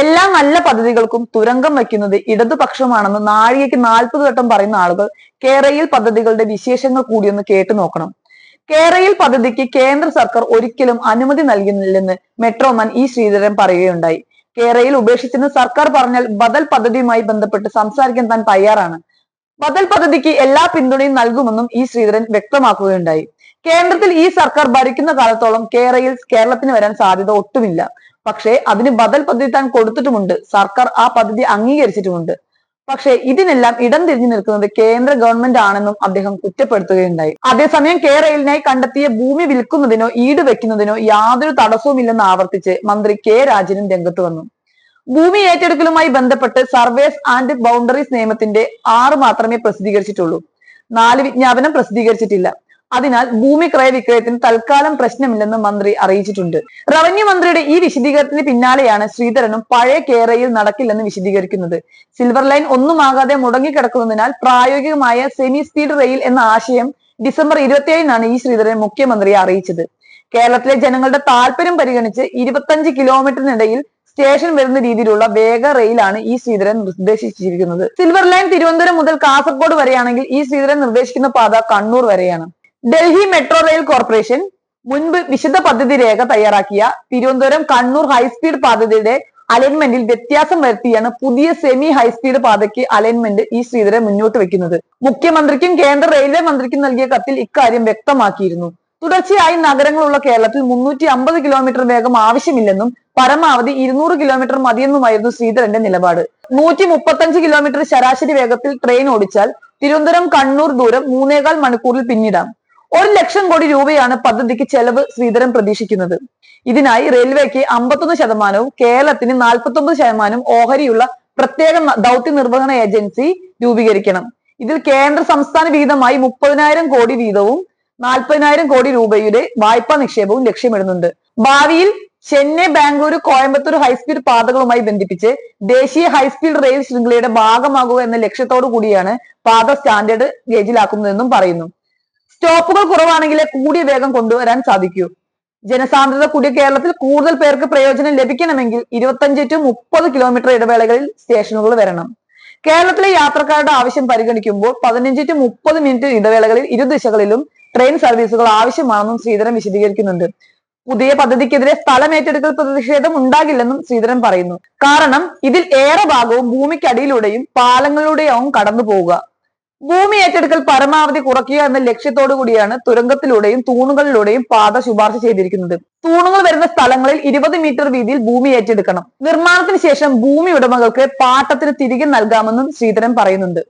എല്ലാ നല്ല പദ്ധതികൾക്കും തുരങ്കം വയ്ക്കുന്നത് ഇടതുപക്ഷമാണെന്ന് നാഴികയ്ക്ക് നാൽപ്പത് വട്ടം പറയുന്ന ആളുകൾ കേരയിൽ പദ്ധതികളുടെ വിശേഷങ്ങൾ കൂടിയൊന്ന് കേട്ടു നോക്കണം. കേരയിൽ പദ്ധതിക്ക് കേന്ദ്ര സർക്കാർ ഒരിക്കലും അനുമതി നൽകുന്നില്ലെന്ന് മെട്രോമാൻ ഇ ശ്രീധരൻ പറയുകയുണ്ടായി. കേരയിൽ ഉപേക്ഷിച്ചെന്ന് സർക്കാർ പറഞ്ഞാൽ ബദൽ പദ്ധതിയുമായി ബന്ധപ്പെട്ട് സംസാരിക്കാൻ താൻ തയ്യാറാണ്. ബദൽ പദ്ധതിക്ക് എല്ലാ പിന്തുണയും നൽകുമെന്നും ഇ ശ്രീധരൻ വ്യക്തമാക്കുകയുണ്ടായി. കേന്ദ്രത്തിൽ ഈ സർക്കാർ ഭരിക്കുന്ന കാലത്തോളം കേരയിൽ കേരളത്തിന് വരാൻ സാധ്യത ഒട്ടുമില്ല. പക്ഷേ അതിന് ബദൽ പദ്ധതി താൻ കൊടുത്തിട്ടുമുണ്ട്. സർക്കാർ ആ പദ്ധതി അംഗീകരിച്ചിട്ടുമുണ്ട്. പക്ഷേ ഇതിനെല്ലാം ഇടം തിരിഞ്ഞു നിൽക്കുന്നത് കേന്ദ്ര ഗവൺമെന്റ് ആണെന്നും അദ്ദേഹം കുറ്റപ്പെടുത്തുകയുണ്ടായി. അതേസമയം കേരളിനായി കണ്ടെത്തിയ ഭൂമി വിൽക്കുന്നതിനോ ഈട് വെക്കുന്നതിനോ യാതൊരു തടസ്സവുമില്ലെന്ന് ആവർത്തിച്ച് മന്ത്രി കെ രാജനും രംഗത്ത് വന്നു. ഭൂമി ഏറ്റെടുക്കലുമായി ബന്ധപ്പെട്ട് സർവേസ് ആൻഡ് ബൗണ്ടറീസ് നിയമത്തിന്റെ ആറ് മാത്രമേ പ്രസിദ്ധീകരിച്ചിട്ടുള്ളൂ. നാല് വിജ്ഞാപനം പ്രസിദ്ധീകരിച്ചിട്ടില്ല. അതിനാൽ ഭൂമി ക്രയവിക്രയത്തിന് തൽക്കാലം പ്രശ്നമില്ലെന്ന് മന്ത്രി അറിയിച്ചിട്ടുണ്ട്. റവന്യൂ മന്ത്രിയുടെ ഈ വിശദീകരണത്തിന് പിന്നാലെയാണ് ശ്രീധരനും പഴയ കേരയിൽ നടക്കില്ലെന്ന് വിശദീകരിക്കുന്നത്. സിൽവർ ലൈൻ ഒന്നുമാകാതെ മുടങ്ങിക്കിടക്കുന്നതിനാൽ പ്രായോഗികമായ സെമി സ്പീഡ് റെയിൽ എന്ന ആശയം ഡിസംബർ ഇരുപത്തിയേഴിനാണ് ഈ ശ്രീധരൻ മുഖ്യമന്ത്രിയെ അറിയിച്ചത്. കേരളത്തിലെ ജനങ്ങളുടെ താല്പര്യം പരിഗണിച്ച് ഇരുപത്തഞ്ച് കിലോമീറ്ററിനിടയിൽ സ്റ്റേഷൻ വരുന്ന രീതിയിലുള്ള വേഗ റെയിലാണ് ഈ ശ്രീധരൻ നിർദ്ദേശിച്ചിരിക്കുന്നത്. സിൽവർ ലൈൻ തിരുവനന്തപുരം മുതൽ കാസർഗോഡ് വരെയാണെങ്കിൽ ഈ ശ്രീധരൻ നിർദ്ദേശിക്കുന്ന പാത കണ്ണൂർ വരെയാണ്. ഡൽഹി മെട്രോ റെയിൽ കോർപ്പറേഷൻ മുൻപ് വിശദ പദ്ധതി രേഖ തയ്യാറാക്കിയ തിരുവനന്തപുരം കണ്ണൂർ ഹൈസ്പീഡ് പാതയുടെ അലൈൻമെന്റിൽ വ്യത്യാസം വരുത്തിയാണ് പുതിയ സെമി ഹൈസ്പീഡ് പാതയ്ക്ക് അലൈൻമെന്റ് ഈ ശ്രീധരൻ മുന്നോട്ട് വെക്കുന്നത്. മുഖ്യമന്ത്രിക്കും കേന്ദ്ര റെയിൽവേ മന്ത്രിക്കും നൽകിയ കത്തിൽ ഇക്കാര്യം വ്യക്തമാക്കിയിരുന്നു. തുടർച്ചയായി നഗരങ്ങളുള്ള കേരളത്തിൽ മുന്നൂറ്റി അമ്പത് കിലോമീറ്റർ വേഗം ആവശ്യമില്ലെന്നും പരമാവധി ഇരുന്നൂറ് കിലോമീറ്റർ മതിയെന്നുമായിരുന്നു ശ്രീധരന്റെ നിലപാട്. നൂറ്റി മുപ്പത്തഞ്ച് കിലോമീറ്റർ ശരാശരി വേഗത്തിൽ ട്രെയിൻ ഓടിച്ചാൽ തിരുവനന്തപുരം കണ്ണൂർ ദൂരം മൂന്നേകാൽ മണിക്കൂറിൽ പിന്നിടാം. ഒരു ലക്ഷം കോടി രൂപയാണ് പദ്ധതിക്ക് ചെലവ് ശ്രീധരൻ പ്രതീക്ഷിക്കുന്നത്. ഇതിനായി റെയിൽവേക്ക് അമ്പത്തൊന്ന് ശതമാനവും കേരളത്തിന് നാൽപ്പത്തൊമ്പത് ശതമാനവും ഓഹരിയുള്ള പ്രത്യേക ദൗത്യ നിർവഹണ ഏജൻസി രൂപീകരിക്കണം. ഇതിൽ കേന്ദ്ര സംസ്ഥാന വീതമായി മുപ്പതിനായിരം കോടി വീതവും നാൽപ്പതിനായിരം കോടി രൂപയുടെ വായ്പാ നിക്ഷേപവും ലക്ഷ്യമിടുന്നുണ്ട്. ഭാവിയിൽ ചെന്നൈ ബാംഗ്ലൂർ കോയമ്പത്തൂർ ഹൈസ്പീഡ് പാതകളുമായി ബന്ധിപ്പിച്ച് ദേശീയ ഹൈസ്പീഡ് റെയിൽ ശൃംഖലയുടെ ഭാഗമാകുക എന്ന ലക്ഷ്യത്തോടു കൂടിയാണ് പാത സ്റ്റാൻഡേർഡ് ഗേജിലാക്കുന്നതെന്നും പറയുന്നു. സ്റ്റോപ്പുകൾ കുറവാണെങ്കിൽ കൂടിയ വേഗം കൊണ്ടുവരാൻ സാധിക്കൂ. ജനസാന്ദ്രത കൂടിയ കേരളത്തിൽ കൂടുതൽ പേർക്ക് പ്രയോജനം ലഭിക്കണമെങ്കിൽ ഇരുപത്തഞ്ച് ടു മുപ്പത് കിലോമീറ്റർ ഇടവേളകളിൽ സ്റ്റേഷനുകൾ വരണം. കേരളത്തിലെ യാത്രക്കാരുടെ ആവശ്യം പരിഗണിക്കുമ്പോൾ പതിനഞ്ച് ടു മുപ്പത് മിനിറ്റ് ഇടവേളകളിൽ ഇരു ദിശകളിലും ട്രെയിൻ സർവീസുകൾ ആവശ്യമാണെന്നും ശ്രീധരൻ വിശദീകരിക്കുന്നുണ്ട്. പുതിയ പദ്ധതിക്കെതിരെ സ്ഥലം ഏറ്റെടുക്കൽ പ്രതിഷേധം ഉണ്ടാകില്ലെന്നും ശ്രീധരൻ പറയുന്നു. കാരണം ഇതിൽ ഏറെ ഭാഗവും ഭൂമിക്കടിയിലൂടെയും പാലങ്ങളിലൂടെയാവും കടന്നു പോവുക ഭൂമി ഏറ്റെടുക്കൽ പരമാവധി കുറയ്ക്കുക എന്ന ലക്ഷ്യത്തോടു കൂടിയാണ് തുരങ്കത്തിലൂടെയും തൂണുകളിലൂടെയും പാത ശുപാർശ ചെയ്തിരിക്കുന്നത്. തൂണുകൾ വരുന്ന സ്ഥലങ്ങളിൽ ഇരുപത് മീറ്റർ വീതിയിൽ ഭൂമി ഏറ്റെടുക്കണം. നിർമ്മാണത്തിന് ശേഷം ഭൂമി ഉടമകൾക്ക് പാട്ടത്തിന് തിരികെ നൽകാമെന്നും ശ്രീധരൻ പറയുന്നുണ്ട്.